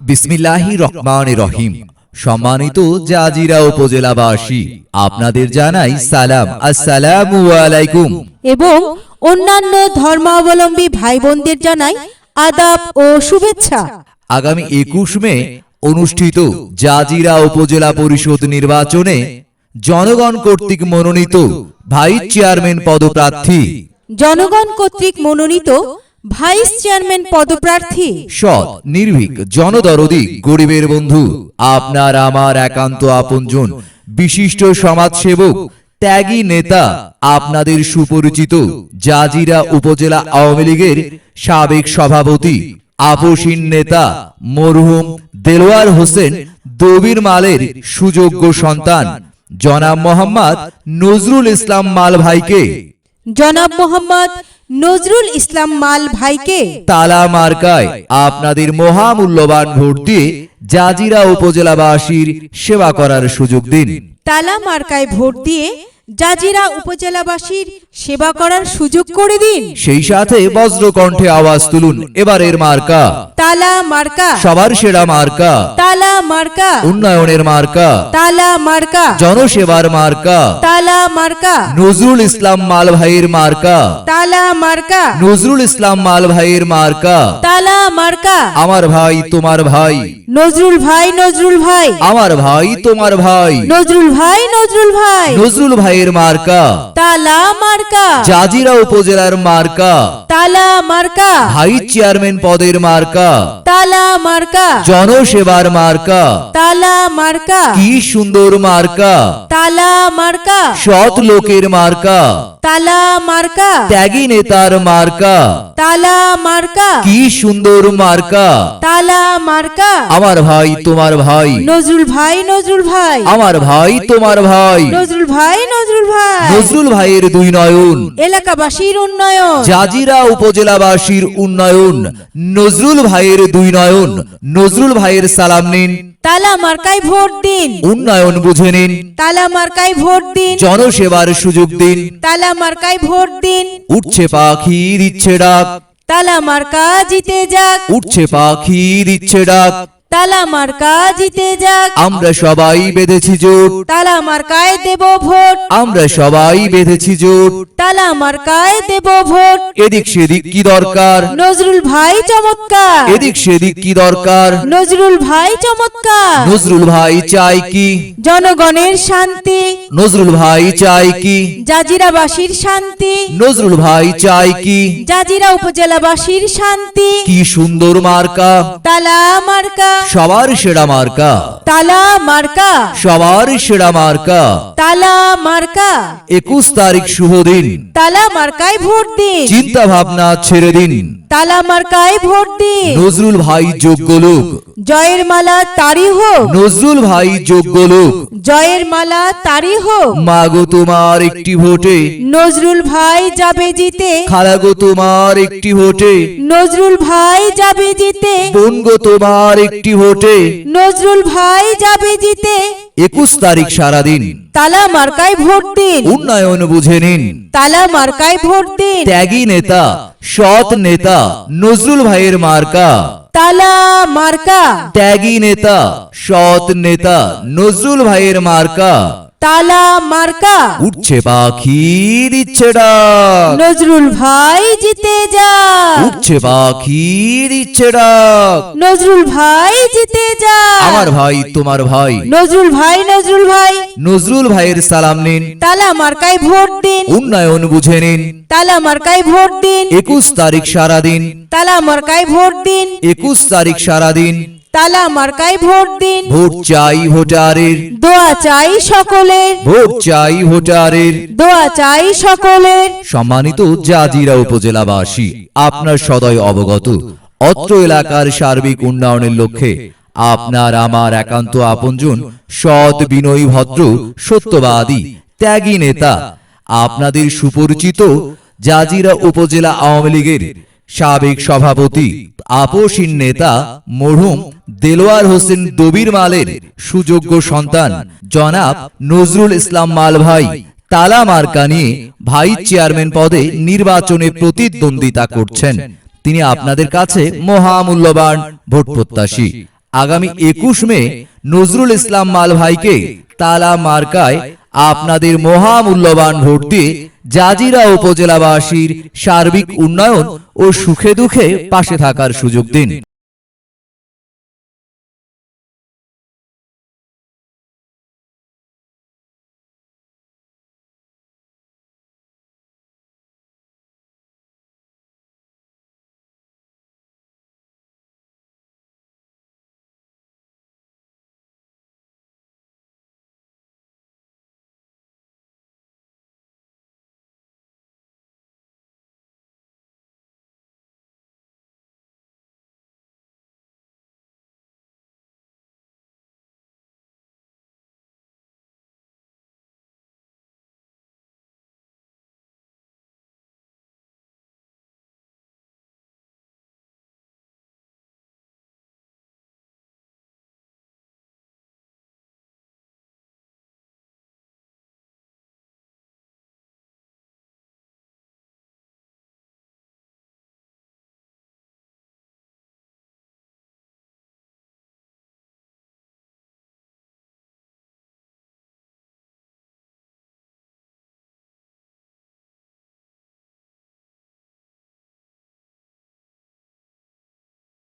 বিসমিল্লাহি রহমান রহিম। সম্মানিত জাজিরা উপজেলাবাসী আপনাদের জানাই সালাম। আসসালামু আলাইকুম। এবং অন্যান্য ধর্মাবলম্বী ভাই বোনদের জানাই আদাব ও শুভেচ্ছা। আগামী একুশ মে অনুষ্ঠিত জাজিরা উপজেলা পরিষদ নির্বাচনে জনগণ কর্তৃক মনোনীত ভাইস চেয়ারম্যান পদপ্রার্থী জনগণ কর্তৃক মনোনীত ভাইস চেয়ারম্যান পদপ্রার্থী? সৎ নির্ভীক জনদরদি গরিবের বন্ধু আপনার আমার একান্ত আপনজন বিশিষ্ট সমাজসেবক ত্যাগী নেতা আপনাদের সুপরিচিত জাজিরা উপজেলা আওয়ামী লীগের সাবেক সভাপতি আপসীন নেতা মরহুম দেলোয়ার হোসেন দবির মালের সুযোগ্য সন্তান জনাব মোহাম্মদ নজরুল ইসলাম মাল ভাইকে জনাব মোহাম্মদ নজরুল ইসলাম মাল ভাইকে তালা মার্কায় আপনাদের মহামূল্যবান ভোট দিয়ে জাজিরা উপজেলাবাসীর সেবা করার সুযোগ দিন। তালা মার্কায় ভোট দিয়ে জাজিরা উপজেলাবাসীর সেবা করার সুযোগ করে দিন। সেই সাথে বজ্রকণ্ঠে আওয়াজ তুলুন। এবারের মার্কা তালা মার্কা। সবার সেরা মার্কা। তালা মার্কা। উন্নয়নের মার্কা। তালা মার্কা। জনসেবার মার্কা। তালা মার্কা। নজরুল ইসলাম মাল ভাইয়ের মার্কা। তালা মার্কা। নজরুল ইসলাম মাল ভাইয়ের মার্কা। তালা মার্কা। আমার ভাই তোমার ভাই। নজরুল ভাই নজরুল ভাই। আমার ভাই তোমার ভাই। নজরুল ভাই নজরুল ভাই। নজরুল ভাইয়ের মার্কা। তালা মার্কা। জাজিরা উপজেলার মার্কা। তালা মার্কা। ভাইস চেয়ারম্যান পদের মার্কা। তালা মার্কা। জনসেবার মার্কা। তালা মার্কা। কি সুন্দর মার্কা। তালা মার্কা। সৎ লোকের মার্কা। তালা মার্কা। ত্যাগী নেতার মার্কা। তালা মার্কা। কি সুন্দর মার্কা। তালা মার্কা। আমার ভাই তোমার ভাই। নজরুল ভাই নজরুল ভাই। আমার ভাই তোমার ভাই। নজরুল ভাই নজরুল ভাই। নজরুল ভাইয়ের দুই নয়ন। এলাকাবাসীর উন্নয়ন। জাজিরা উপজেলাবাসীর উন্নয়ন। নজরুল ভাইয়ের দুই নয়ন। নজরুল ভাইয়ের সালাম নিন। তালা মার্কায় ভোট দিন। উন্নয়ন বুঝে নিন। তালা মার্কায় ভোট দিন। জনসেবার সুযোগ দিন। তালা মার্কায় ভোট দিন। উঠছে পাখি দিচ্ছে ডাক। তালা মার্কা জিতে যাক। উঠছে পাখি দিচ্ছে ডাক। তালা মার্কা জিতে যাক। আমরা সবাই বেঁধেছি জোট। তালা মার্কায় দেব ভোট। আমরা সবাই বেঁধেছি জোট। তালা মার্কায় দেব ভোট। এদিক সেদিক কি দরকার? নজরুল ভাই চমৎকার। এদিক সেদিক কি দরকার? নজরুল ভাই চমৎকার। নজরুল ভাই চাই কি? জনগণের শান্তি। নজরুল ভাই চাই কি? জাজিরাবাসীর শান্তি। নজরুল ভাই চাই কি? জাজিরা উপজেলাবাসীর শান্তি। কি সুন্দর মার্কা। তালা মার্কা সবার সেরা মার্কা। তালা মার্কা। সবার সেরা মার্কা। তালা মার্কা। একুশ তারিখ শুভ দিন। তালা মার্কায় ভোট দিন। চিন্তা ভাবনা ছেড়ে দিন। তালা মার্কায় ভোট দিন। নজরুল ভাই যোগ্য লোক। জয়ের মালা তারি হোক। নজরুল ভাই যোগ্য লোক। জয়ের মালা তারি হোক। মাগো তোমার একটি ভোটে। নজরুল ভাই যাবে জিতে। খালাগো তোমার একটি ভোটে। নজরুল ভাই যাবে জিতে। বোনগো তোমার একটি ভোটে। নজরুল ভাই যাবে জিতে। একুশ তারিখ সারাদিন। তালা মার্কায় ভোট দিন। উন্নয়ন বুঝে নিন। তালা মার্কায় ভোট দিন। ত্যাগী নেতা সৎ নেতা নজরুল ভাইয়ের মার্কা। তালা মার্কা। ত্যাগী নেতা সৎ নেতা নজরুল ভাইয়ের মার্কা। তালা মার্কা। উঠছে পাখি দিচ্ছে ডাক নজরুল ভাই জিতে যা উঠছে পাখি দিচ্ছে ডাক নজরুল ভাই জিতে যা আমার ভাই তোমার ভাই। নজরুল ভাই নজরুল ভাই। নজরুল ভাইয়ের সালাম নিন। তালা মার্কায় ভোট দিন। উন্নয়ন বুঝে নিন। তালা মার্কায় ভোট দিন। একুশ তারিখ সারাদিন তালা মার্কায় ভোট দিন। একুশ তারিখ সারাদিন তালা মার্কায় ভোট দিন। ভোট চাই ভোটারের। দোয়া চাই সকলের। ভোট চাই ভোটারের। দোয়া চাই সকলের। সম্মানিত জাজিরা উপজেলাবাসী আপনার সদয় অবগত অত্র এলাকার সার্বিক উন্নয়নের লক্ষ্যে আপনার আমার একান্ত আপনজন সৎ বিনয়ী ভদ্র সত্যবাদী ত্যাগী নেতা আপনাদের সুপরিচিত জাজিরা উপজেলা আওয়ামী লীগের সাবেক সভাপতি আপসীন নেতা মরহুম দেলোয়ার হোসেন দবির মালের সুযোগ্য সন্তান, জনাব নজরুল ইসলাম মাল ভাই তালা মার্কা নিয়ে ভাইস চেয়ারম্যান পদে নির্বাচনে প্রতিদ্বন্দ্বিতা করছেন। তিনি আপনাদের কাছে মহামূল্যবান ভোট প্রত্যাশী। আগামী একুশ মে নজরুল ইসলাম মাল ভাইকে তালা মার্কায় আপনাদের মহামূল্যবান ভোট দিয়ে জাজিরা উপজেলাবাসীর সার্বিক উন্নয়ন ও সুখে দুঃখে পাশে থাকার সুযোগ দিন।